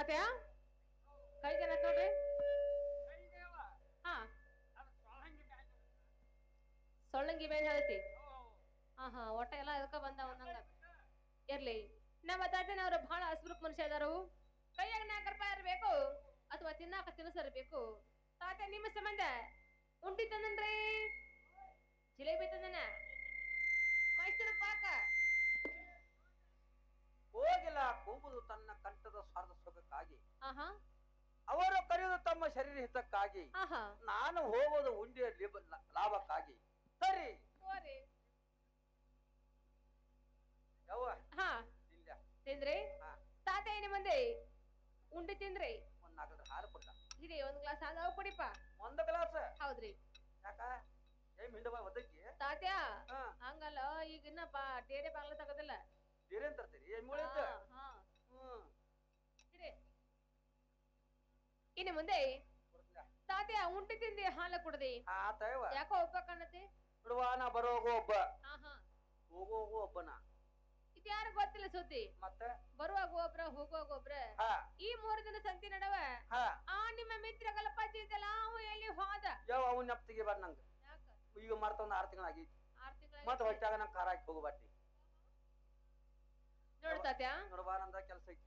ತಾತ್ಯ ಕೈಗೇನ ನೋಡ್ರಿ. ಹಾ. ಸೊಳ್ಳಂಗಿ ಬೇರೆ ಹೇಳ್ತಿ. ಹಾ ಹಾ ಒಟ್ಟ ಎಲ್ಲ ಅದಕ್ಕ ಬಂದ ಒಂದಂಗ ಇರ್ಲಿ. ನಮ್ಮ ತಾತನವ್ರು ಬಹಳ ಹಸ್ಬ್ರುಕ್ ಮನುಷ್ಯ ಅದಾರು ಕೈಯಾಗ ನಾಲ್ಕು ರೂಪಾಯಿ ಇರ್ಬೇಕು ಅಥವಾ ತಿನ್ನಾಕ ತಿನ್ಸರ್ಬೇಕು ತಾತ, ನಿಮ್ಮ ಸಂಬಂಧ? ಉಂಡಿ ತಂದನ್ರಿ. ಜಿಲೇಬಿ ತಂದನ? ಮೈಸೂರು ಪಾಕ? ಹೋಗಿಲ್ಲ ಕೂಗುದು ತನ್ನ ಕಂಠದ ಸ್ವಾರ್ಥ ಸುಖಕ್ಕಾಗಿ. ಅವರು ಕರೆಯುವುದು ತಮ್ಮ ಶರೀರ ಹಿತಕ್ಕಾಗಿ. ಆಹಾ. ನಾನು ಹೋಗೋದು ಉಂಡಿಯ ಲಾಭಕ್ಕಾಗಿ. ಸರಿ. ಇಲ್ಲ ತಿಂದ್ರಿ? ಹಾ. ತಾತ ಏನಿ ಮಂದಿ ಉಂಡಿ ತಿಂದ್ರಿ? ಒಂದ್ ನಾಲ್ಕು ಹಾಲು ಕೊಟ್ಟ. ಇಡಿ ಒಂದ್ ಗ್ಲಾಸ್ ಹಾಲು ಕೊಡಿಪ್ಪ. ಒಂದ್ ಗ್ಲಾಸ್? ಹೌದ್ರಿ. ಯಾಕ? ಏನ್ ಹಿಂಡ ಒದಕ್ಕಿ ತಾತ್ಯ? ಹಾ. ಹಂಗಲ್ಲ ಈಗ ಇನ್ನ ಬಾ ಡೇರೆ ಬಾಗ್ಲ ತಗೋದಿಲ್ಲ. ಬೇರೇನ್ ತರ್ತೀರಿ ಏನ್ ಮೂಳೆ ಹಾ, ಹಾ. ಇಡಿ. ಇನ್ನು ಮುಂದೆ ಕೊಡ್ತೀಯ? ತಾತೆ ಉಂಟಿ ತಿಂದಿ ಹಾಲು ಕುಡ್ದಿ. ಆತಯವ ಯಾಕೋ ಒಬ್ಬ ಕಾಣತಿ ಬಿಡುವ ನಾ ಬರೋಗು ಒಬ್ಬ. ಹಾ ಹಾ. ಒಬ್ಬನ. ಇದು ಯಾರು ಗೊತ್ತಿಲ್ಲ ಸುದ್ದಿ? ಮತ್ತೆ? ಬರುವಾಗ ಒಬ್ರ ಹೋಗುವಾಗ ಒಬ್ರ. ಹಾ. ಈ ಮೂರು ದಿನ ಸಂತಿ ನಡವ ಹಾ. ಆ ನಿಮ್ಮ ಮಿತ್ರ ಇದ್ದಲ್ಲ ಅವ ಎಲ್ಲಿ ಹೋದ? ಯಾವ ಅವನ್ ನೆಪ್ತಿಗೆ ಬರ್ ನಂಗ. ಯಾಕ? ಈಗ ಮರ್ತೊಂದ್ ತಿಂಗಳ ತಿಂಗಳಾಗಿ ಆರ್ ತಿಂಗಳ ಮತ್ತ ಹೊಟ್ಟಾಗ ನಂಗೆ ಖಾರ ಹಾಕಿ ಹೋಗಬಾರ್ದು ನೋಡು ತಾತ್ಯ. ನೋಡಬಾ ನಂದ ಕೆಲಸ ಐತಿ.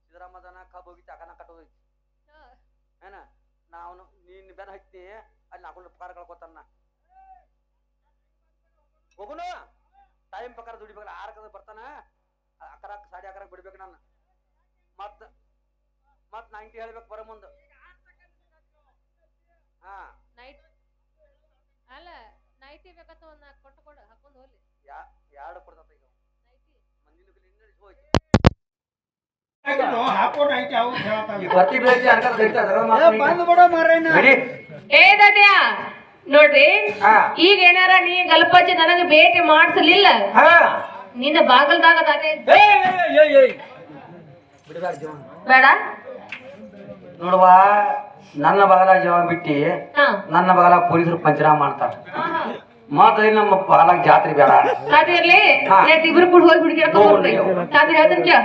ಸಿದ್ದರಾಮದನ ಕಬ್ಬು ಹೋಗಿ ಅಕನ ಕಟ್ಟೋದೈತಿ. ಏನ? ನಾವು ನೀನ್ ಬೆನ್ ಹತ್ತಿ ಅಲ್ಲಿ ನಾಲ್ಕು ಪಗಾರ ಕಳ್ಕೊತಾನ. ಹೋಗುನು? ಟೈಮ್ ಪ್ರಕಾರ ದುಡಿಬೇಕಲ್ಲ ಆರಕದ ಬರ್ತಾನ? ಅಕರ ಸಾಡಿ ಅಕರ ಬಿಡ್ಬೇಕು ನಾನು. ಮತ್ ಮತ್ ನೈಂಟಿ ಹೇಳ್ಬೇಕು ಬರೋ ಮುಂದ. ಹಾ. ನೈಟ್ ಅಲ್ಲ ನೈಟಿ ಬೇಕಂತ ಒಂದ್ ಕೊಟ್ಟು ಕೊಡು ಹಾಕೊಂಡ್ ಹೋಗ್ಲಿ. ಎರಡು ಕೊಡ್ತತ ಈಗ. ಏ, ನೋಡ್ರಿ ಈಗ ಏನಾರ ನೀ ಗಲ್ಪಜ್ಜಿ ನನಗ ಭೇಟಿ ಮಾಡಿಸಲಿಲ್ಲ? ಹಾ. ನಿನ್ನ ಬಾಗಲ್ದಾಗ ಬೇಡ. ನೋಡುವ ನನ್ನ ಬಗಲ ಜೀವ ಬಿಟ್ಟಿ ನನ್ನ ಬಗಲ ಪೊಲೀಸರು ಪಂಚನಾಮ ಮಾಡ್ತಾರ. ಮತ್ತೆ ನಮ್ಮ ಬಗಲ ಜಾತ್ರೆ ಬೇಡ. ನೆಟ್ ಇಬ್ರು ಕೂಡ ಹೋಗಿ ಹುಡುಗಿ. ತಾತೆ ಹೇಳ್ತೀನಿ ಕೇಳ?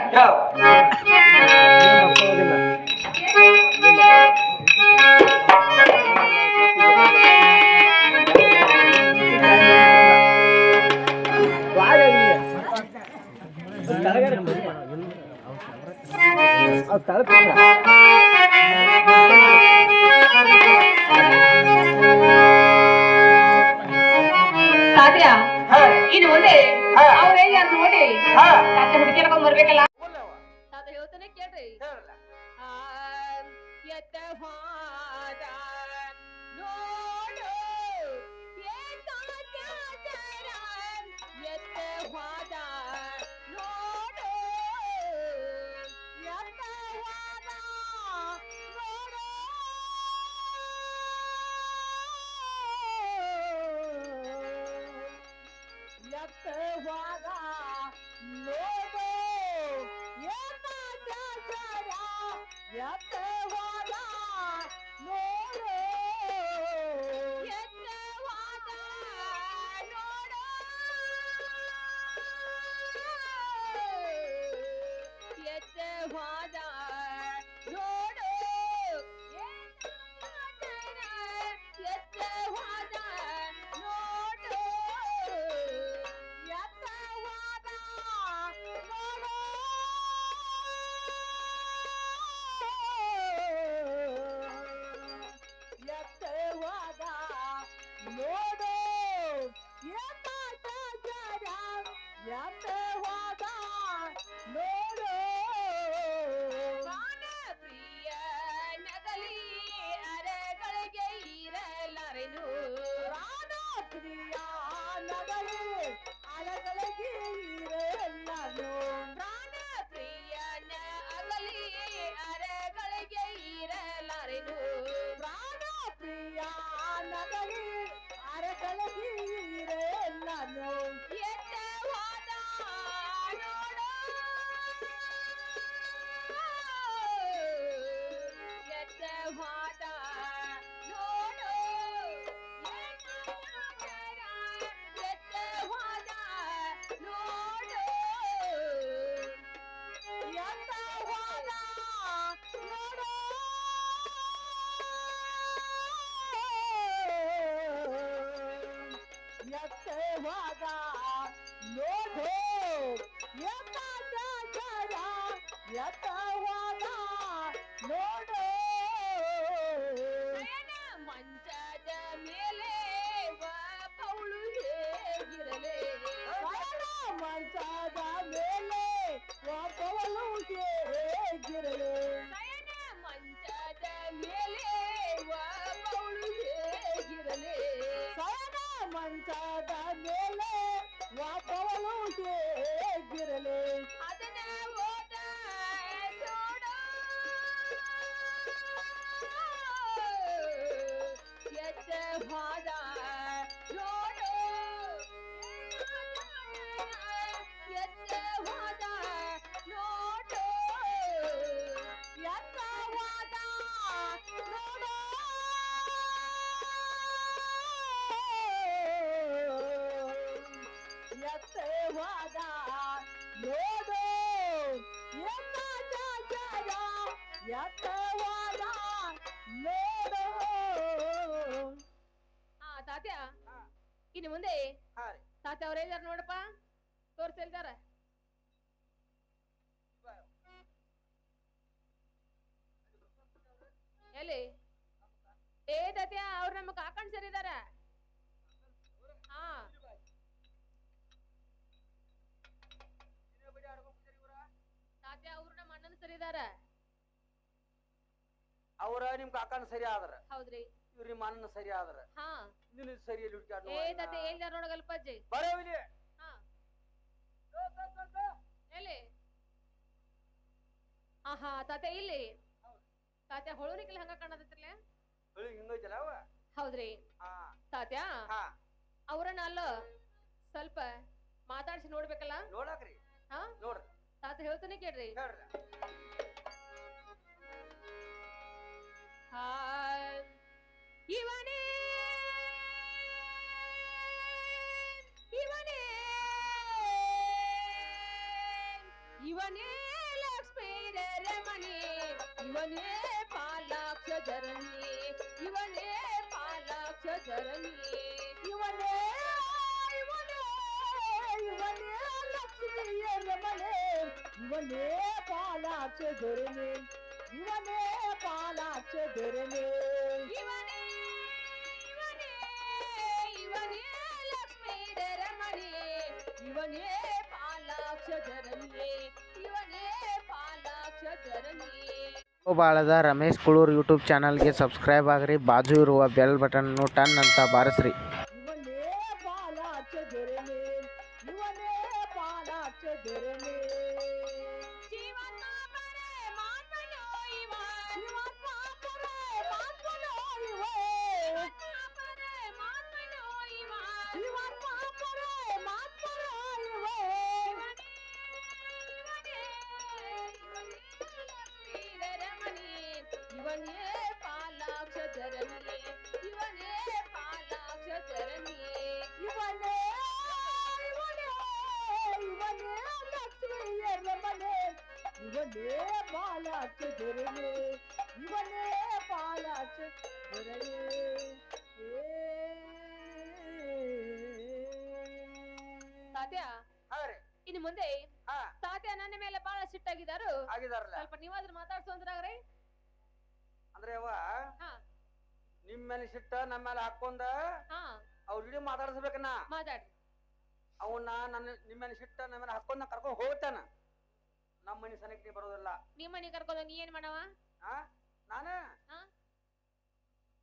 ಇನ್ನು ಮುಂದೆ ಹಾ. ಅವ್ರ ಯಾರು ನೋಡಿ ಹಾ. ತಾತೆ ಹುಡುಗಿರ್ಕೊಂಡ್ ಬರ್ಬೇಕಲ್ಲ. ತಾತ ಹೇಳ್ತಾನೆ ಕೇಳ್ರಿ ಹೇಳಲ್ಲ. ಆಂ, ಯತವಾದ ನೋಡು, ನಿಮ್ ಕಾಕನ ಸರಿ ಆದ್ರ? ಹೌದ್ರಿ. ಇವ್ರ ನಿಮ್ಮ ಅಣ್ಣ ಸರಿ ಆದ್ರ? ಹಾ. ನಿನ್ನ ಸರಿಯಲ್ಲಿ ಹುಡುಕಾಡ್ ಏ ತಾತ್ಯ ಎಲ್ದಾರ ನೋಡಗಲ್ಪಜ್ಜಿ ಬರೋವಿಲಿ ಹಾ. ಎಲ್ಲಿ? ಆಹಾ ತಾತೆ ಇಲ್ಲಿ. ತಾತ್ಯ ಹೊಳೂರಿಕೆಲ್ಲ ಹಂಗ ಕಾಣದತ್ತಿರ್ಲೆ ಹಿಂಗೈತಲ್ಲ ಅವ? ಹೌದ್ರಿ. ಹಾ. ತಾತ್ಯ? ಹಾ. ಅವ್ರನ್ನ ಅಲ್ಲ ಸ್ವಲ್ಪ ಮಾತಾಡ್ಸಿ ನೋಡ್ಬೇಕಲ್ಲ? ನೋಡಾಕ್ರಿ. ಹಾ? ನೋಡ್ರಿ. ತಾತ ಹೇಳ್ತಾನೆ ಕೇಳ್ರಿ. ಹೇಳ್ರಿ. இவனே இவனே இவனே லக்ஷ்மி ரமணி இவனே பாலாட்ச ஜரணி இவனே பாலாட்ச ஜரணி இவனே இவனே லக்ஷ்மி ரமணி இவனே பாலாட்ச ஜரணி ಇವನೇ ಪಾಲಾಕ್ಷ ಧರಣೆ ಇವನೇ ಇವನೇ ಇವನೇ ಲಕ್ಷ್ಮೀ ರಮಣಿ ಇವನೇ ಪಾಲಾಕ್ಷ ಧರಣಿ ಇವನೇ ಪಾಲಾಕ್ಷ ಧರಣಿ ಬಾಳದ ರಮೇಶ್ ಕುಳೂರ್ ಯೂಟ್ಯೂಬ್ ಚಾನಲ್ಗೆ ಸಬ್ಸ್ಕ್ರೈಬ್ ಆಗ್ರಿ ಬಾಜು ಇರುವ ಬೆಲ್ ಬಟನ್ನು ಟನ್ ಅಂತ ಬಾರಿಸ್ರಿ ಹಾ ತಾತ್ಯ ನನ್ನ ಮೇಲೆ ಬಹಳ ಸಿಟ್ಟಾಗಿದ್ದಾರು. ಆಗಿದಾರಲ್ಲ ಸ್ವಲ್ಪ ನೀವಾದ್ರೂ ಮಾತಾಡ್ಸು ಅಂದ್ರಾಗ್ರಿ ಅಂದ್ರೆ ಅವ ನಿಮ್ ಮೇಲೆ ಸಿಟ್ಟ ನಮ್ಮ ಮೇಲೆ ಹಾಕೊಂಡ ಹಾ. ಅವ್ರ ಜೊತೆ ಮಾತಾಡಿಸ್ಬೇಕನ್ನ. ಮಾತಾಡಿ ಅವನ್ನ ನನ್ನ ನಿಮ್ಮ ಮೇಲೆ ಸಿಟ್ಟ ನಮ್ಮ ಮೇಲೆ ಹಾಕೊಂಡ ಕರ್ಕೊಂಡ್ ಹೋಗ್ತಾನ. ನಮ್ಮ ಮನೆ ಸನಕ್ ನೀ ಬರೋದಿಲ್ಲ. ನಿಮ್ಮ ಮನೆ ಕರ್ಕೊಂಡು ನೀ ಏನ್ ಮಾಡವ ನಾನ?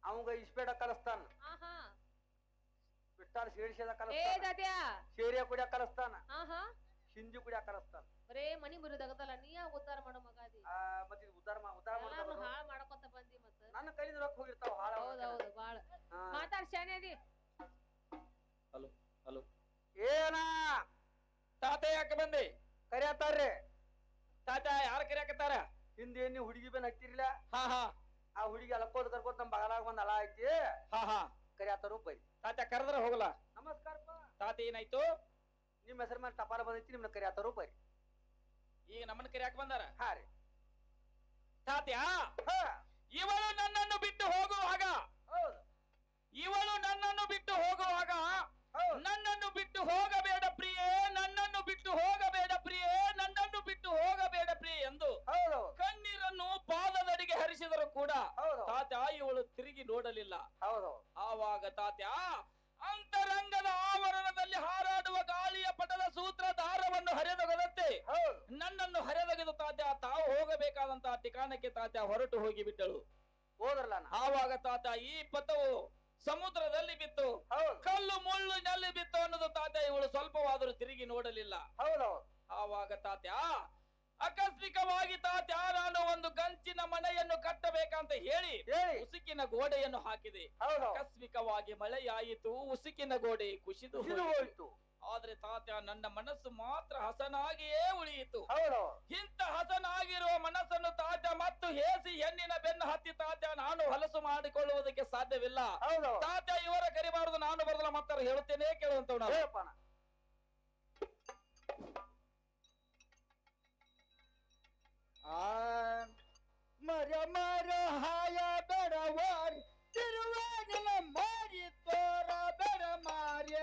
ಅವಂಗ ಇಸ್ಪೇಟ ಕಲಿಸ್ತಾನ. ಬಿಟ್ಟಾರ ಸೇರಿಸಿದ ಕಲಿಸ್ತಾನ. ಸೇರಿಯ ಕುಡಿಯ ಕಲಿಸ್ತಾನ. ಆಹಾ ಹಿಂದಿ ಕುಡಿಯ ಕಲಿಸ್ತಾನ ಬರೇ ಮನಿ ಮುರಿದಾಗತ್ತಲ್ಲ ನೀ ಯಾ ಉದ್ಧಾರ ಮಾಡೋ ಮಗಾದಿ ಆ ಮತ್ತೆ ಉದ್ದಾರ ಮಾ- ಉದ್ದಾರ ಮಾಡೋ ಮಾಡ್ತಾರ ಹಾಳ್ ಮಾಡ್ಕೊತ ಬಂದಿ ಮತ್ತ. ನನ್ನ ಕೈಲಿ ರೊಕ್ಕ ಹೋಗಿರ್ತಾವ ಹಾಳು ಹೌದು ಹೌದು ಬಾಳ. ಮಾತಾಡ್ ಶಾನೆ ಅದಿ. ಏನ? ತಾತ ಯಾಕೆ ಬಂದಿ? ಕರಿಯತ್ತಾರ್ರಿ ತಾತ ಯಾರ ಕರಿಯಾಕತ್ತಾರ? ಹಿಂದೆ ನೀವು ಹುಡುಗಿ ಬೆನ್ ಹತ್ತಿರ್ಲ ಹಾ ಹಾ. ಆ ಹುಡುಗಿ ಅಲಕೋದ್ ಕರ್ಕೋತ್ ನಮ್ ಬಗಲಾಗ ಬಂದ್ ಅಲ ಐತಿ ಹಾ ಹಾ. ಕರಿಯತ್ತಾರು ಬೈ ತಾತ ಕರೆದ್ರ ಹೋಗಲ್ಲ. ನಮಸ್ಕಾರಪ್ಪ. ತಾತ ಏನಾಯ್ತು? ನಿಮ್ಮ ಹೆಸರು ಮೇಲೆ ಟಪಾಲ ಬಂದೈತಿ ನಿಮ್ನ ಕರಿಯತ್ತಾರು ಬೈ ಈಗ ನಮ್ಮನ್ನ ಕರಿಯಾಕ ಬಂದಾರ? ಹಾ ರೀ. ತಾತ್ಯ ಹಾ. ಇವಳು ನನ್ನನ್ನು ಬಿಟ್ಟು ಹೋಗುವಾಗ ಹೌದು. ಇವಳು ನನ್ನನ್ನು ಬಿಟ್ಟು ಹೋಗುವಾಗ ನನ್ನನ್ನು ಬಿಟ್ಟು ಹೋಗಬೇಡ ಪ್ರಿಯೆ ನನ್ನನ್ನು ಬಿಟ್ಟು ಹೋಗಬೇಡ ಪ್ರಿಯೆ ನನ್ನನ್ನು ಬಿಟ್ಟು ಹೋಗಬೇಡ ಪ್ರೀ ಎಂದು ಕಣ್ಣೀರನ್ನು ಪಾದದಡಿಗೆ ಹರಿಸಿದರು ಕೂಡ ಹೌದು. ತಾತ ಇವಳು ತಿರುಗಿ ನೋಡಲಿಲ್ಲ. ಆವಾಗ ತಾತ್ಯ ಅಂತರಂಗದ ಆವರಣದಲ್ಲಿ ಹಾರಾಡುವ ಗಾಳಿಯ ಪಟದ ಸೂತ್ರ ದಾರವನ್ನು ಹರಿದೊಗದಂತೆ ನನ್ನನ್ನು ಹರಿದೊಗೆದು ತಾತ್ಯ ತಾವು ಹೋಗಬೇಕಾದಂತಹ ಠಿಕಾಣಕ್ಕೆ ತಾತ್ಯ ಹೊರಟು ಹೋಗಿ ಬಿಟ್ಟಳು ಹೋದ್ರಲ್ಲ ಆವಾಗ ತಾತ ಈ ಪಥವು ಸಮುದ್ರದಲ್ಲಿ ಬಿತ್ತು. ಕಲ್ಲು ಕಲ್ಲು ಮುಳ್ಳಿನಲ್ಲಿ ಬಿತ್ತು ಅನ್ನೋದು ತಾತ ಇವಳು ಸ್ವಲ್ಪವಾದರೂ ತಿರುಗಿ ನೋಡಲಿಲ್ಲ. ಆವಾಗ ತಾತ್ಯ ಆಕಸ್ಮಿಕವಾಗಿ ತಾತ ನಾನು ಒಂದು ಗಂಚಿನ ಮನೆಯನ್ನು ಕಟ್ಟಬೇಕಂತ ಹೇಳಿ ಹೇಳಿ. ಉಸುಕಿನ ಗೋಡೆಯನ್ನು ಹಾಕಿದೆ. ಆಕಸ್ಮಿಕವಾಗಿ ಮಳೆಯಾಯಿತು ಉಸುಕಿನ ಗೋಡೆ ಕುಸಿದು ಹೋಯಿತು. ಆದ್ರೆ ತಾತ ನನ್ನ ಮನಸ್ಸು ಮಾತ್ರ ಹಸನಾಗಿಯೇ ಉಳಿಯಿತು. ಇಂಥ ಹಸನಾಗಿರುವ ಮನಸ್ಸನ್ನು ತಾತ ಮತ್ತು ಹೇಸಿ ಹೆಣ್ಣಿನ ಬೆನ್ನು ಹತ್ತಿ ತಾತ ನಾನು ಹೊಲಸು ಮಾಡಿಕೊಳ್ಳುವುದಕ್ಕೆ ಸಾಧ್ಯವಿಲ್ಲ. ತಾತ ಇವರ ಕರಿಬಾರದು ನಾನು ಬರಲ್ಲ ಮತ್ತಾರ ಹೇಳುತ್ತೇನೆ ಕೇಳುವಂತವ್ ಆ ಮರ ಮರ, ಹಾಯ ಬೆಡವಾರಿ ತಿರುವಾನಿನ ಮಾರಿ, ತೋರ, ಬೆಡ, ಮಾರ್ಯ.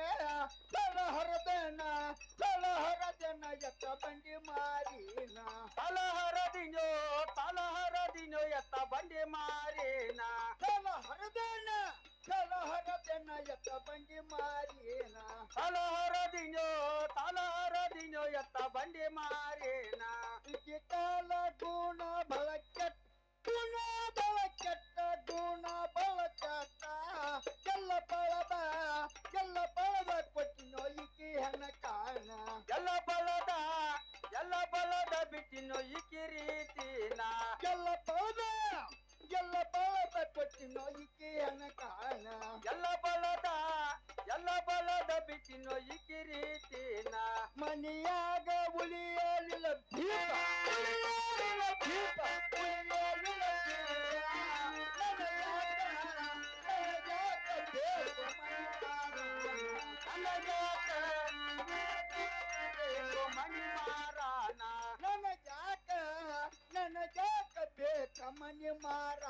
ತಳ ಹರದನ ತಳ ಹರದನ ಎತ್ತ, ಬಂಡಿ, ಮಾರಿನ. ತಲಹರದಿನೋ ತಲಹರದಿನೋ ಎತ್ತ, ಬಂಡಿ, ಮಾರೇನ. ತಳ ಹರದನ ತಳ ಹರದನ ಎತ್ತ, ಬಂಡಿ, ಮಾರಿನ. ತಲಹರದಿನೋ ತಲಹರದಿನೋ ಎತ್ತ, ಬಂಡಿ, ಮಾರೇನ. ಇಕ್ಕಿ ಕಾಲ ಗುಣ ಬಲ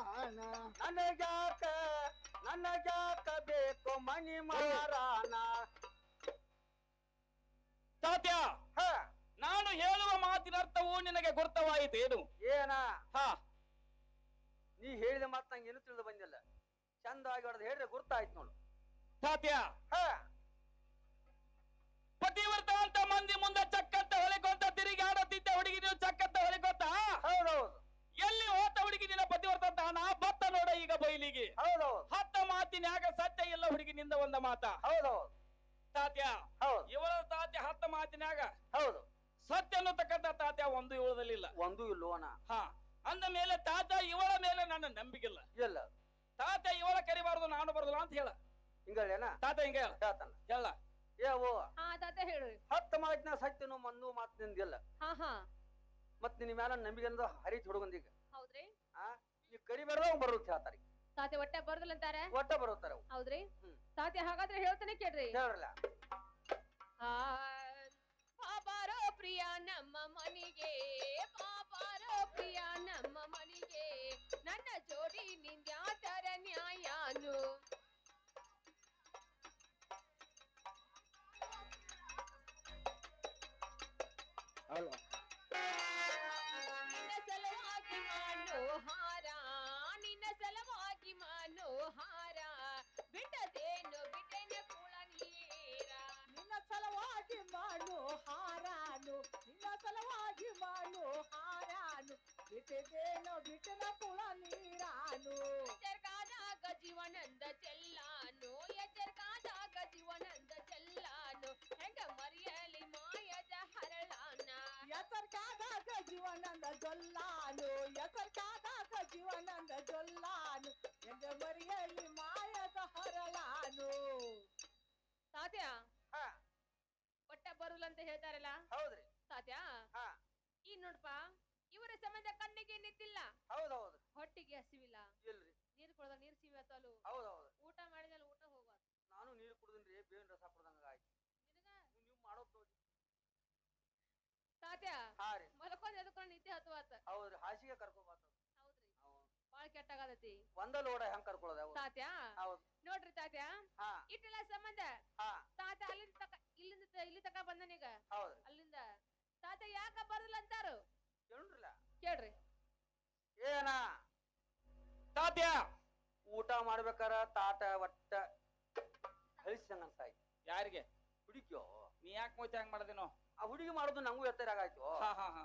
ಮಾರಾಣ ನನಗ್ಯಾಕ ನನಗ್ಯಾಕ ಬೇಕು ಮನಿ ಮಾರಾನ ತಾತ್ಯ ಹ. ನಾನು ಹೇಳುವ ಮಾತಿನ ಅರ್ಥವು ನಿನಗೆ ಗುರ್ತವಾಯಿತೇನು ಏನ? ಹಾ. ನೀ ಹೇಳಿದ ಮಾತು ನಂಗೆ ಏನು ತಿಳಿದು ಬಂದಿಲ್ಲ. ಚಂದವಾಗಿ ಹೊಡೆದು ಹೇಳಿದ್ರೆ ಗುರ್ತಾಯ್ತು ನೋಡು. ತಾತ್ಯ. ಹ. ಪತಿವ್ರತ ಅಂತ ಮಂದಿ ಮುಂದೆ ಚಕ್ಕಂತ ಹೊಲಿಕೊಂತ ತಿರುಗಿ ಆಡುತ್ತಿದ್ದ ಹುಡುಗಿ ನೀವು ಚಕ್ಕಂತ ಹೊಲಿಕೊಂತ ಹೌದೌದು. ಎಲ್ಲಿ ಹೋತ ಹುಡುಗಿ ನಿನ್ನ ಪತಿವ್ರತ ಭತ್ತ ನಾ ಬತ್ತ ನೋಡ ಈಗ ಬೈಲಿಗೆ. ಹೌದು. ಹತ್ತ ಮಾತಿನ್ಯಾಗ ಸತ್ಯ ಇಲ್ಲ ಹುಡುಗಿನಿಂದ ಒಂದ ಮಾತ. ಹೌದು. ತಾತ್ಯ ಹೌದು. ಇವಳ ತಾತ್ಯ ಹತ್ತ ಮಾತಿನಾಗ ಹೌದು. ಸತ್ಯ ಅನ್ನತಕ್ಕಂತ ತಾತ್ಯ ಒಂದು ಇವಳದಲ್ಲಿಲ್ಲ ಒಂದು ಇಲ್ಲೋನ ಹಾ ಅಂದ ಮೇಲೆ ತಾತ ಇವಳ ಮೇಲೆ ನನ್ನ ನಂಬಿಕಿಲ್ಲ ಇಲ್ಲ. ತಾತ ಇವಳ ಕರಿಬಾರದು ನಾನು ಬರೋದಿಲ್ಲ ಅಂತ ಹೇಳ. ಹಿಂಗಳೇನ ತಾತ ಹಿಂಗ ಹೇಳ. ಹೇಳ್ತಾನ. ಹೇಳ. ಏ ಓ ಹಾ ತಾತ ಹೇಳು. ಹತ್ತು ಮಾತಿನ ಸತ್ಯನು ಒಂದು ಮಾತು ನಿಂದಿಲ್ಲ ಹಾ ಹಾ. ಮತ್ ನಿನ್ ಮ್ಯಾಲ ನಂಬಿಕೆ ಅನ್ನೋದು ಹರಿತ್ ಹುಡುಗಂದೀಗ ಹೌದ್ರಿ? ನೀ ಕರಿಬೇಡ್ದವ್ ಬರುತ್ತೆ ಹೇಳ್ತಾರೆ ತಾತೆ ಒಟ್ಟೆ ಬರ್ದಲ್ಲ ಅಂತಾರೆ? ಒಟ್ಟ ಬರುತ್ತಾರೆ ಅವು. ಹೌದ್ರಿ? ಹ್ಮ್. ತಾತೆ ಹಾಗಾದ್ರೆ ಹೇಳ್ತಾನೆ ಕೇಳ್ರಿ. ಹೇಳ್ರಲ್ಲ. ಆ, ಪಾಪಾರೋ ಪ್ರಿಯ ನಮ್ಮ ಮನಿಗೆ ಪಾಪಾರೋ ಪ್ರಿಯ ನಮ್ಮ ಮನಿಗೆ ನನ್ನ ಜೋಡಿ ನಿಂದ್ಯಾತರ ನ್ಯಾಯಾನು? ಸಲುವಾಗಿ ಮನೋಹಾರ ನಿನ್ನ ಸಲುವಾಗಿ ಮನೋಹಾರ ಬಿಟ್ಟದೇನು ಬಿಟ್ಟೇನ ಕುಳ ನೀರ ನಿನ್ನ ಸಲುವಾಗಿ ಮಾಡು ಹಾರಾನು ನಿನ್ನ ಸಲುವಾಗಿ ಮಾಡು ಹಾರಾನು ಬಿಟ್ಟಿದ್ದೇನೋ ಬಿಟ್ಟನ ಕುಳ ನೀರಾನು ಎಚ್ಚರ್ಕಾದಾಗ ಜೀವನಂದ ಚೆಲ್ಲಾನು ಎಚ್ಚರ್ಕಾದಾಗ ಎಸರ್ಕಾದಾಗ ಜೀವನಂದ ಜೊಲ್ಲಾನು ಎಸರ್ಕಾದಾಗ ಜೀವನಂದ ಜೊಲ್ಲಾನು ಎಂದ ಮರಿಯಲ್ಲಿ ಮಾಯದ ಹರಳಾನು. ತಾತ್ಯ? ಹಾ. ಹೊಟ್ಟ ಬರುಲ್ಲ ಅಂತ ಹೇಳ್ತಾರಲ್ಲ? ಹೌದ್ರಿ. ತಾತ್ಯ? ಹಾ. ಈ ನೋಡ್ಪ ಇವರ ಸಂಬಂಧ ಕಣ್ಣಿಗೆ ನಿಂತಿಲ್ಲ. ಹೌದೌದು. ಹೊಟ್ಟಿಗೆ ಹಸಿವಿಲ್ಲ. ಇಲ್ರಿ. ನೀರ್ ನೀರು ನೀರ್ ಸಿವಿಯತ್ತಲು ಹೌದೌದು. ಊಟ ಮಾಡಿದ್ಮೇಲೆ ಊಟ ಹೋಗ್ಬಾರ್ದು ನಾನು ನೀರು ಕುಡ್ದಿನ್ರಿ ಬೇವಿನ ರಸ ಕುಡ್ದಂಗ ಆಯ್ತು ನಿನಗ? ನೀವು ಮಾಡೋದು ನೋಡಿ ತಾತ್ಯ ಹಾ ರೀ. ಮಲ್ಕೊಂಡ್ ಎದ್ಕೊಂಡ್ ನಿದ್ದೆ ಹತ್ತುವಾತ ಹೌದ್ರಿ ಹಾಸಿಗೆ ಹೌದ್ರಿ. ಬಾಳ ಒಂದ ಲೋಡ ಹೆಂಗ್ ಕರ್ಕೊಳ್ಳೋದ ಅವು ತಾತ್ಯ? ಹೌದು. ನೋಡ್ರಿ ತಾತ್ಯ. ಹಾ. ಇಟ್ಟಿಲ್ಲ ಸಂಬಂಧ? ಹಾ. ತಾತ ಅಲ್ಲಿಂದ ತಕ ಇಲ್ಲಿಂದ ತ- ಇಲ್ಲಿ ತಕ ಬಂದನೀಗ ಅಲ್ಲಿಂದ? ತಾತ ಯಾಕ ಬರಲ್ಲ ಅಂತಾರು? ಕೇಳ್ರಲ್ಲ. ಕೇಳ್ರಿ. ಏನ? ತಾತ್ಯ ಊಟ ಮಾಡ್ಬೇಕಾರ ತಾತ ಒಟ್ಟ ಹಳಿಸಂಗ ಅನ್ಸಾಯ್ತು ಯಾರಿಗೆ? ಹುಡುಕ್ಯೋ ನೀ ಯಾಕೆ ಮೋಚ ಹಂಗ್ ಮಾಡ್ದೇನೋ ಆ ಹುಡುಗಿ ಮಾಡೋದು ನಂಗೂ ಎತ್ತರ ಆಗಾಯ್ತು ಹಾ ಹಾ ಹಾ.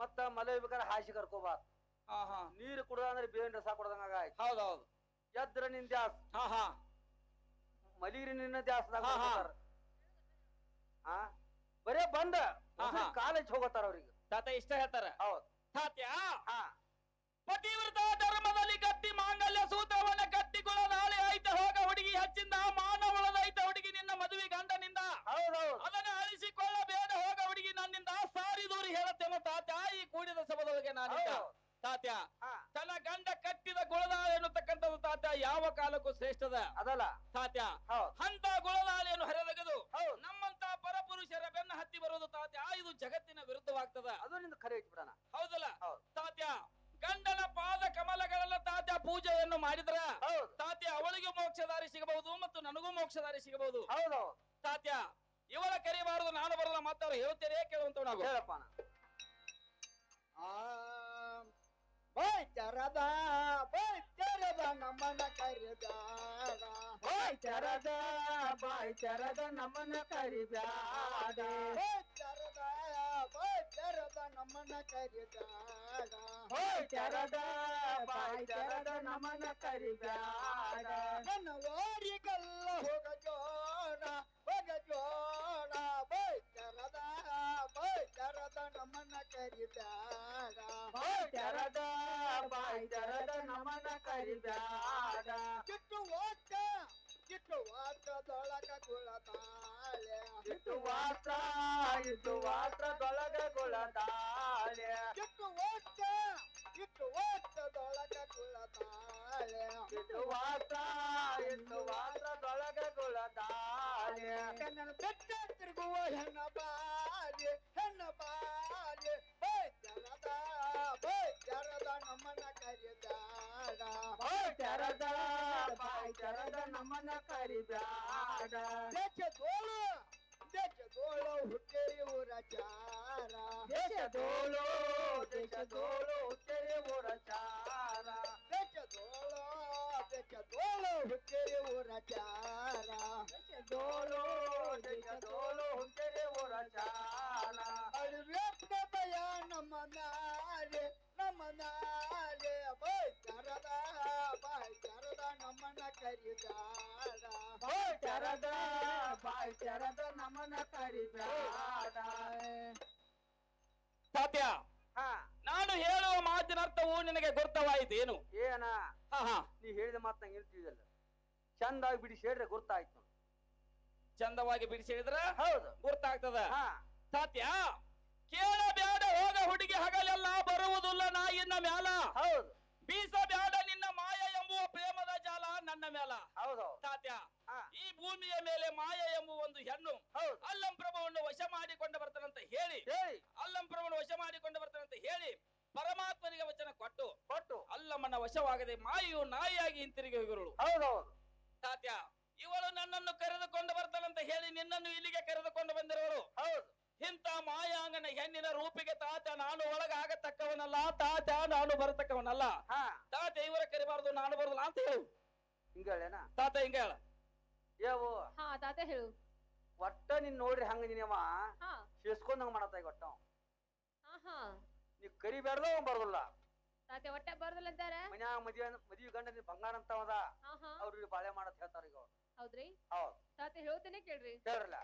ಮತ್ತ ಮಲಗ್ಬೇಕಾರ ಹಾಸಿ ಕರ್ಕೋಬಾರ್ದು. ಹಾ ಹಾ. ನೀರು ಕುಡ್ದ ಅಂದ್ರೆ ಬೇವಿನ ರಸ ಕುಡ್ದಂಗ ಆಯ್ತು ಹೌದೌದು ಎದ್ರ ನಿನ್ ಹಾ ಮಲಗಿರಿ ನಿನ್ನ. ಆ? ಬರೇ ಬಂದ. ಕಾಲೇಜ್ ಹೋಗತ್ತಾರ ಅವ್ರಿಗೆ. ತಾತ ಇಷ್ಟ ಹೇಳ್ತಾರ? ಹೌದು. ತಾತ್ಯ? ಹಾ. ಪತಿವ್ರತ ಧರ್ಮದಲ್ಲಿ ಗಟ್ಟಿ ಮಾಂಗಲ್ಯ ಸೂತ್ರವನ್ನ ಕಟ್ಟಿಕೊಳ್ಳೋ ನಾಳೆ ಆಯ್ತ ಹೋಗ ಹುಡುಗಿ ಹಚ್ಚಿಂದ ಮಾನವಳದೈತ ಹುಡುಗಿ ನಿನ್ನ ಮದುವೆ ಗಂಡನಿಂದ ಹೌದೌದು ಅದನ್ನ ಅಳಿಸಿಕೊಳ್ಳಬೇಡ ಹೋಗ ಹುಡುಗಿ ನನ್ನಿಂದ ಸಾರಿ ದೂರಿ ತಾತ್ಯ ಈ ಕೂಡಿದ ಸಭದೊಳಗೆ ನಾನು. ತಾತ್ಯ ತನ್ನ ಗಂಡ ಕಟ್ಟಿದ ಗುಳದಾಳ ಎನ್ನುತ್ತಕ್ಕಂಥದ್ದು ತಾತ್ಯ ಯಾವ ಕಾಲಕ್ಕೂ ಶ್ರೇಷ್ಠದ. ಅದಲ್ಲ. ತಾತ್ಯ ಹೌದ್. ಅಂತ ಗುಳದಾಳೆಯನ್ನು ಹರಿದಗದು ನಮ್ಮಂತ ಪರಪುರುಷರ ಬೆನ್ನ ಹತ್ತಿ ಬರುವುದು ತಾತ್ಯ ಇದು ಜಗತ್ತಿನ ವಿರುದ್ಧವಾಗ್ತದ. ಅದು ನಿಂದ ಖರೆ ಐತಿ ಬಿಡಣ. ಹೌದಲ್ಲ? ಹೌದ್. ತಾತ್ಯ ಗಂಡನ ಪಾದ ಕಮಲಗಳೆಲ್ಲ ತಾತ್ಯ ಪೂಜೆಯನ್ನು ಮಾಡಿದ್ರ ತಾತ್ಯ ಅವಳಿಗೆ ಮೋಕ್ಷದಾರಿ ಸಿಗಬಹುದು ಮತ್ತು ನನಗೂ ಮೋಕ್ಷದಾರಿ ಸಿಗಬಹುದು. ಹೌದು. ತಾತ್ಯ ಇವರ ಕರಿಬಾರದು ನಾನು ಬರಲ್ಲ ಮಾತಾರು ಹೇಳ್ತೇನೆ ಕೇಳುವಂತ ನಾವು ಹೇಳಪ್ಪ ಅಣ್ಣ. ಬಾಯ್ ತೆರದ ಬಾಯ್ ತೆರದ ನಮ್ಮನ್ನ ಕರೆದಾಡ ಬಾಯ್ ತೆರದ ಬಾಯ್ ತೆರದ ನಮ್ಮನ್ನ ಕರಿಬ್ಯಾಡ ಬಾಯ್ ತೆರದ ಬಾಯ್ ತೆರದ ನಮ್ಮನ್ನ ಕರೆದಾಡ ಬಾಯ್ ತೆರದ ಬಾಯ್ ತೆರದ ನಮ್ಮನ್ನ ಕರಿಬ್ಯಾಡ ನನ್ನ ವಾರಿಗಲ್ಲ ಹೋಗ ಜೋಡ ಹೋಗ ಜೋಡ ಬಾಯ್ ತೆರದ ನಮನ ಬಾಯ್ ತೆರದ ಬಾಯ್ ತೆರದ ನಮ್ಮನ್ನ ಕರಿಬ್ಯಾಡ. ಕಿಟ್ಟು ಓಟ ಕಿಟ್ಟು ಓಟದೊಳಗ ಕುಳತಾಳೆ ಇಟ್ಟು ವಾತ್ರ ಇಟ್ಟು ವಾತ್ರದೊಳಗ ಗುಳದಾಳೆ ಕಿಟ್ಟು ಓಟ ಕಿಟ್ಟು ಓಟದೊಳಗ ಕುಳತಾಳೆ ಇಟ್ಟು ವಾತ್ರ ಇಟ್ಟು ವಾತ್ರದೊಳಗ ಗುಳದಾಳೆ ನನ್ನ ಬೆಟ್ಟ ತಿರುಗುವ ಹೆಣ್ಣ ಬಾಯ್ ತೆರದ ಬಾಯ್ ತೆರದ ನಮ್ಮನ್ನ ಕರಿಬ್ಯಾಡ ದೇಶದೋಳು ದೇಶದೋಳು ಹುಟ್ಟೇರಿ ಊರ ಚಾರ ದೇಶದೋಳು ದೇಶದೋಳು ಹುಟ್ಟೆರೆ ಊರ ಚಾರ ದೇಶದೋಳು ದೇಶದೋಳು ಹುಟ್ಟೇರಿ ಊರ ಚಾರ ದೇಶದೋಳು ದೇಶದೋಳು ಹುಟ್ಟೆರೆ ಊರ ಚಾರ ಅಳಿವೇಪ್ನ ಭಯ ನಮ್ಮ ನಾಲೆ ನಮ್ಮ ನಾಲೆ ಬೈ ಬಾಯ್ ತೆರದ ಬಾಯ್ ತೆರದ ನಮ್ಮನ್ನ ಕರಿಬ್ಯಾಡ. ತಾತ್ಯ ಹಾ. ನಾನು ಹೇಳುವ ಮಾತಿನ ಅರ್ಥವು ನಿನಗೆ ಏನು ಏನ? ಹಾ ಹಾ. ನೀ ಹೇಳಿದ ಮಾತು ನಂಗೆ ತಿಳಿದಿಲ್ಲ ಚಂದಾಗಿ ಬಿಡಿಸಿ ಹೇಳಿದ್ರೆ ಗುರ್ತಾಯ್ತು ಚಂದವಾಗಿ ಬಿಡಿಸಿ ಹೇಳಿದ್ರೆ ಹೌದು. ಗುರ್ತಾಗ್ತದ. ಹಾ. ತಾತ್ಯ ಕೇಳಬೇಡ ಹೋಗ ಹುಡುಗಿ ಹಗಲೆಲ್ಲ ಬರುವುದಿಲ್ಲ ನಾ ಇನ್ನ ಮ್ಯಾಲ. ಹೌದು. ಬೀಸಬೇಡ ನಿನ್ನ ನನ್ನ ಮೇಲ ಹೌದು. ತಾತ್ಯ ಈ ಭೂಮಿಯ ಮೇಲೆ ಮಾಯ ಎಂಬ ಒಂದು ಹೆಣ್ಣು ಅಲ್ಲಂ ಪ್ರಭವನ್ನು ವಶ ಮಾಡಿಕೊಂಡು ಬರ್ತಾನಂತ ಹೇಳಿ ಹೇಳಿ. ಅಲ್ಲಂ ಪ್ರಭವನ್ನು ವಶ ಮಾಡಿಕೊಂಡು ಬರ್ತಾನಂತ ಹೇಳಿ ಪರಮಾತ್ಮನಿಗೆ ವಚನ ಕೊಟ್ಟು ಕೊಟ್ಟು. ಅಲ್ಲಮ್ಮನ ವಶವಾಗದೆ ಮಾಯು ನಾಯಿಯಾಗಿ ಹಿಂತಿರುಗಿ ಹೋಗಿರುಳು. ಹೌದೌದು ತಾತ್ಯ ಇವಳು ನನ್ನನ್ನು ಕರೆದುಕೊಂಡು ಬರ್ತಾನಂತ ಹೇಳಿ ನಿನ್ನನ್ನು ಇಲ್ಲಿಗೆ ಕರೆದುಕೊಂಡು ಬಂದಿರುವಳು. ಹೌದು. ಇಂತ ಮಾಯಾಂಗನ ಹೆಣ್ಣಿನ ರೂಪಿಗೆ ತಾತ ನಾನು ಒಳಗಾಗತಕ್ಕವನಲ್ಲ ತಾತ ನಾನು ಬರತಕ್ಕವನಲ್ಲ. ತಾತ ಇವರ ಕರಿಬಾರದು ನಾನು ಬರಲ್ಲ ಅಂತ ಹೇಳು. ಹಿಂಗಳೇನ ತಾತ ಹಿಂಗ ಹೇಳ. ಏವು? ಹಾ ತಾತ ಹೇಳು. ಒಟ್ಟ ನಿನ್ ನೋಡ್ರಿ ಹಂಗ ನೀನವ ಹಾ. ಹಂಗ ಮಾಡತ್ತ ಈಗ ಒಟ್ಟ ಅವ. ಹಾ ಹಾ. ನೀ ಕರಿಬ್ಯಾಡ್ದ ಅವ ತಾತ ತಾತೆ ಹೊಟ್ಟೆ ಬರ್ದಲ್ಲ ಅಂತಾರ? ಮನ್ಯಾಗ ಮದ್ವೆ ಮದ್ವಿ ಗಂಡ ನೀನ್ ಬಂಗಾರ ಅಂತವದ ಹಾ ಹಾ. ಅವ್ರಿಗೆ ಬಾಳೆ ಮಾಡತ್ ಹೇಳ್ತಾರ ಈಗ ಅವ್ರು. ಹೌದ್ರಿ? ಹೌದ್. ತಾತೆ ಹೇಳ್ತೇನೆ ಕೇಳ್ರಿ. ಹೇಳ್ರಲ್ಲ.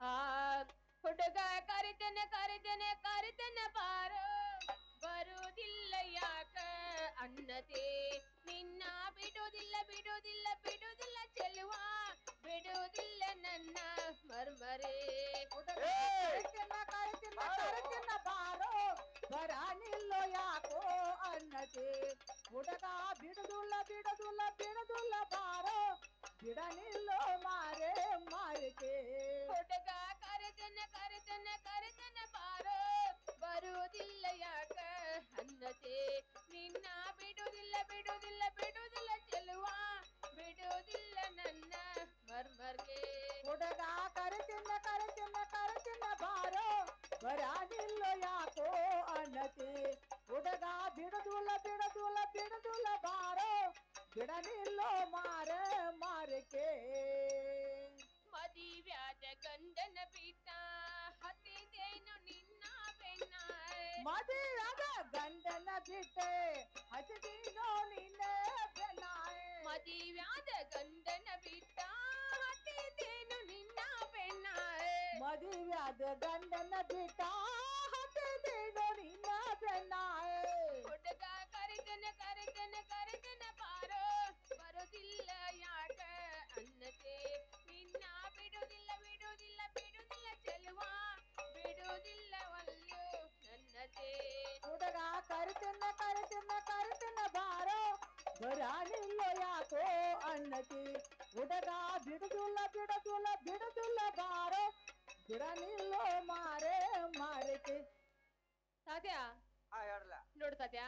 ಆ ಹುಡುಗ ಕರಿತೇನೆ ಕರಿತೇನೆ ಕರಿತೇನೆ ಬಾರೋ ಬರುವುದಿಲ್ಲ ಯಾಕ ಅನ್ನತೆ ನಿನ್ನ ಬಿಡುವುದಿಲ್ಲ ಬಿಡುವುದಿಲ್ಲ ಬಿಡುವುದಿಲ್ಲ ಚೆಲುವ ಬಿಡುವುದಿಲ್ಲ ನನ್ನ ಮರ್ಮರೆ ಕರಿತಿನ್ನ ಕರಿತಿನ್ನ ಕರಿತಿನ್ನ ಬಾರೋ ಬರ ನಿಲ್ಲೋ ಯಾಕೋ ಅನ್ನತೆ ಹುಡುಗ ಬಿಡುದಿಲ್ಲ ಬಿಡುದಿಲ್ಲ ಬಿಡುದಿಲ್ಲ ಬಾರೋ ಬಿಡ ನಿಲ್ಲೋ ಮಾರೆ ಮಾರಿಕೆ ಹುಡುಗ ಕರಿತೇನೆ ಕರಿತೇನೆ ಕರಿತೇನೆ ಬಾರೋ ಬರುವುದಿಲ್ಲ ಯಾಕ ಅನ್ನತೆ ನಿನ್ನ ಬಿಡುವುದಿಲ್ಲ ಬಿಡುವುದಿಲ್ಲ ಬಿಡುವುದಿಲ್ಲ ಚೆಲುವ ಬಿಡುವುದಿಲ್ಲ ನನ್ನ ಮರ್ಮರ್ಗೆ ಹುಡುಗ ಕರಿತಿನ್ನ ಕರಿತಿನ್ನ ಕರಿತಿನ್ನ ಬಾರೋ ಬರ ನಿಲ್ಲೋ ಯಾಕೋ ಅನ್ನತೆ ಹುಡುಗ ಬಿಡುದಿಲ್ಲ ಬಿಡುದಿಲ್ಲ ಬಿಡುದಿಲ್ಲ ಬಾರೋ ಬಿಡ ನಿಲ್ಲೋ ಮಾರೆ ಮಾರಿಕೆ ಮದಿವ್ಯಾದ ಗಂಡನ ಬಿಟ್ಟ ಹತ್ತಿದೇನು ನಿನ್ನ ಬೆನ್ನ ಮದುವೆಯಾದ ಗಂಡನ ಬಿಟ್ಟೆ ಹಸಿದೀನೋ ನಿನ್ನ ಬೆನ್ನಾಯೆ ಮದಿವ್ಯಾದ ಗಂಡನ ಬಿಟ್ಟ ಹತ್ತಿದೇನು ನಿನ್ನ ಬೆನ್ನ ಮದುವೆಯಾದ ಗಂಡನ ಬಿಟ್ಟ ಹಸಿದೀನೋ ನಿನ್ನ ಬೆನ್ನಾಯೆ ಹುಡುಗ ಕರಿತನ ಕರಿತನ ಕರಿತನ ಬಾರೋ ಬರೋದಿಲ್ಲ ಯಾಕ ಅನ್ನತೆ ನಿನ್ನ ಬಿಡುವುದಿಲ್ಲ ಬಿಡುವುದಿಲ್ಲ ಬಿಡುವುದಿಲ್ಲ ಚೆಲುವ ಬಿಡುವುದಿಲ್ಲ ಒಲ್ಲು ನನ್ನತೆ ಹುಡುಗ ಕರಿತಿನ್ನ ಕರಿತಿನ್ನ ಕರಿತಿನ್ನ ಬಾರೋ ಬರಾನಿಲ್ಲೋ ಯಾಕೋ ಅನ್ನತಿ ಹುಡುಗ ಬಿಡುದಿಲ್ಲ ಬಿಡುದಿಲ್ಲ ಬಿಡುದಿಲ್ಲ ಬಾರೋ ಬಿಡನಿಲ್ಲೋ ಮಾರೇ ಮಾರಿಕೆ ತಾತ್ಯ ಹಾ ಹೇಳ್ರಲ್ಲ ನೋಡು ತಾತ್ಯ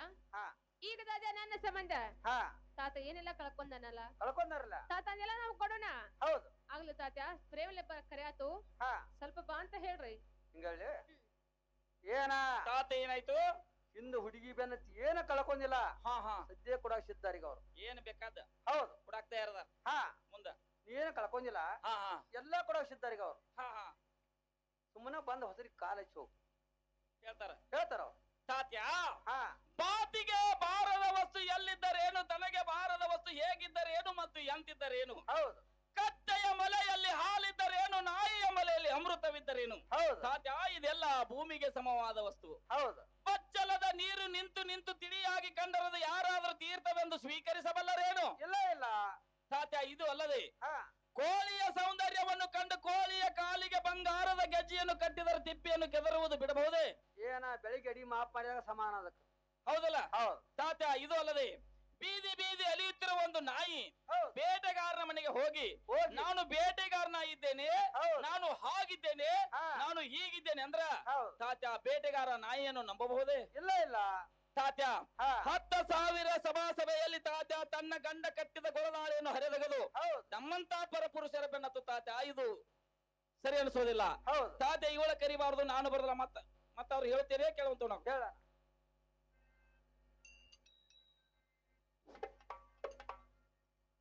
ಹಾ. ಈಗ ತಾತ್ಯ ನನ್ನ ಸಂಬಂಧ? ಹಾ. ತಾತ ಏನೆಲ್ಲ ಕಳ್ಕೊಂಡನಲ್ಲ? ಕಳ್ಕೊಂಡಾರಲ್ಲ? ತಾತ ಅದೆಲ್ಲ ನಾವು ಕೊಡೋಣ. ಹೌದು. ಆಗ್ಲಿ ತಾತ್ಯ ಪ್ರೇಮಲೆ ಕರೆಯಾತು. ಹಾ. ಸ್ವಲ್ಪ ಬಾ ಅಂತ ಹೇಳ್ರಿ. ಹಿಂಗಳ್ಳಿ ಏನ? ತಾತ ಏನಾಯ್ತು? ಹಿಂದ ಹುಡುಗಿ ಬೆನ್ನತ್ತಿ ಏನ ಕಳ್ಕೊಂಡಿಲ್ಲ? ಹಾ ಹಾ. ಸದ್ಯ ಕೊಡಾಕ್ ಸಿದ್ಧಾರೀಗ ಅವ್ರು. ಏನ್ ಬೇಕಾದ? ಹೌದು. ಕೊಡಾಕ್ತಾ ತಯಾರದ ಹಾ. ಮುಂದ. ಏನ ಕಳ್ಕೊಂಡಿಲ್ಲ? ಹಾ ಹಾ. ಎಲ್ಲಾ ಕೊಡಾಕ್ ಸಿದ್ಧಾರೀಗ ಅವ್ರು. ಹಾ ಹಾ. ಸುಮ್ಮನೆ ಬಂದ್ ಹೊಸರಿ ಕಾಲ ಹಚ್ಚಿ ಹೋಗ್. ಹೇಳ್ತಾರ. ಹೇಳ್ತಾರ ಅವ್ರು. ತಾತ್ಯ? ಬಾತಿಗೆ ಬಾರದ ವಸ್ತು ಎಲ್ಲಿದ್ದರೇನು ತನಗೆ ಬಾರದ ವಸ್ತು ಹೇಗಿದ್ದರೇನು ಮತ್ತು ಎಂತಿದ್ದರೇನು ಹೌದು. ಕತ್ತೆಯ ಮಲೆಯಲ್ಲಿ ಹಾಲಿದ್ದರೇನು ನಾಯಿಯ ಮಲೆಯಲ್ಲಿ ಅಮೃತವಿದ್ದರೇನು ಹೌದು. ತಾತ್ಯ ಇದೆಲ್ಲ ಭೂಮಿಗೆ ಸಮವಾದ ವಸ್ತು. ಹೌದು. ಬಚ್ಚಲದ ನೀರು ನಿಂತು ನಿಂತು ತಿಳಿಯಾಗಿ ಕಂಡರದು ಯಾರಾದರೂ ತೀರ್ಥವೆಂದು ಸ್ವೀಕರಿಸಬಲ್ಲರೇನು? ಇಲ್ಲ ಇಲ್ಲ. ತಾತ್ಯ ಇದು ಅಲ್ಲದೆ ಹಾ. ಕೋಳಿಯ ಸೌಂದರ್ಯವನ್ನು ಕಂಡು ಕೋಳಿಯ ಕಾಲಿಗೆ ಬಂಗಾರದ ಗೆಜ್ಜೆಯನ್ನು ಕಟ್ಟಿದರೆ ತಿಪ್ಪಿಯನ್ನು ಕೆದರುವುದು ಬಿಡಬಹುದೇ? ಏನ ಬೆಳಿಗ್ಗೆ ಅಡಿ ಮಾಪ್ ಮಾಡಿದಾಗ ಸಮಾನ ಅದಕ್ಕೆ. ಹೌದಲ್ಲ? ಹೌದು. ತಾತ್ಯ ಇದು ಅಲ್ಲದೆ ಬೀದಿ ಬೀದಿ ಅಲಿಯುತ್ತಿರುವ ಒಂದು ನಾಯಿ ಬೇಟೆಗಾರನ ಮನೆಗೆ ಹೋಗಿ ನಾನು ಬೇಟೆಗಾರನ ಇದ್ದೇನೆ ನಾನು ಹಾಗಿದ್ದೇನೆ ನಾನು ಹೀಗಿದ್ದೇನೆ ಅಂದ್ರ ತಾತ ಬೇಟೆಗಾರ ನಾಯಿಯನ್ನು ನಂಬಬಹುದೇ? ಇಲ್ಲ ಇಲ್ಲ. ತಾತ್ಯ ಹತ್ತು ಸಾವಿರ ಸಭಾಸಭೆಯಲ್ಲಿ ತಾತ್ಯ ತನ್ನ ಗಂಡ ಕಟ್ಟಿದ ಗೊರದಾಳೆಯನ್ನು ಹರಿದಗದು. ಹೌದು. ಪರ ಪುರುಷರ ಬೆನ್ನತ್ತು ತಾತ್ಯ ಇದು ಸರಿ ಅನಿಸೋದಿಲ್ಲ. ಹೌದು. ತಾತ್ಯ ಇವಳ ಕರಿಬಾರದು ನಾನು ಬರಲ್ಲ. ಮತ್ತ ಮತ್ತ ಅವ್ರು ಹೇಳ್ತೀರೇ ಕೇಳುವಂತ ನಾವು.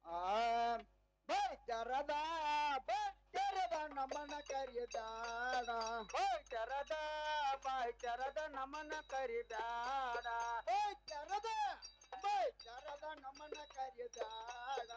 ಆ ಬೈತರದ ಬೈತರದ ನಮನ ಕರೆದಾಡ. ಬಾಯ್ ಚರದ ಬಾಯ್ ಚರದ ನಮನ ಕರಿಬ್ಯಾಡ ಬೈತರದ ಬೈತರದ ನಮನ ಕರೆದಾಡ.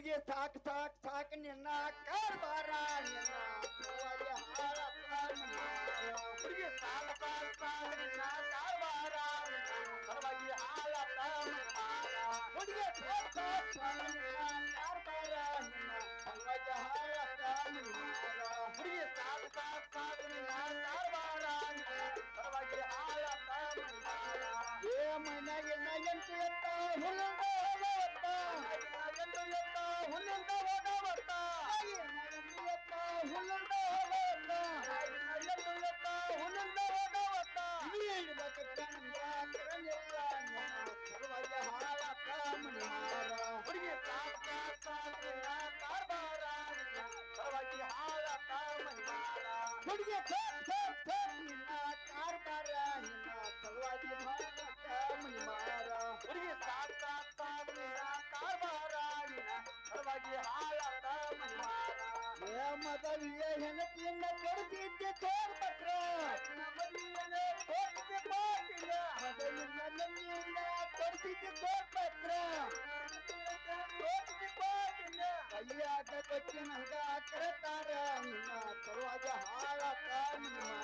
मुर्गे थाक थाक थाक, निन्ना, कर बारा, निन्ना मुर्गे हारा कर निन्ना मुर्गे ताल ताल ताल निन्ना कर बारा, निन्ना मुर्गे हाला कर निन्ना मुर्गे थाक थाक थाक खड़िया थप थप थप हिना कार बारा हिना तलवारी भागा काम मारा। खड़िया सात सात सात हिना कार बारा हिना तलवारी हाला काम मारा। ये मदर ये हिन तीन कर दी के थोर बकरा मदर ये ने थोर के पाट ना मदर ये ने नीला कर दी के थोर बकरा थोर के पाट ना भैया का कच्चे महँगा करता Oh, Oh,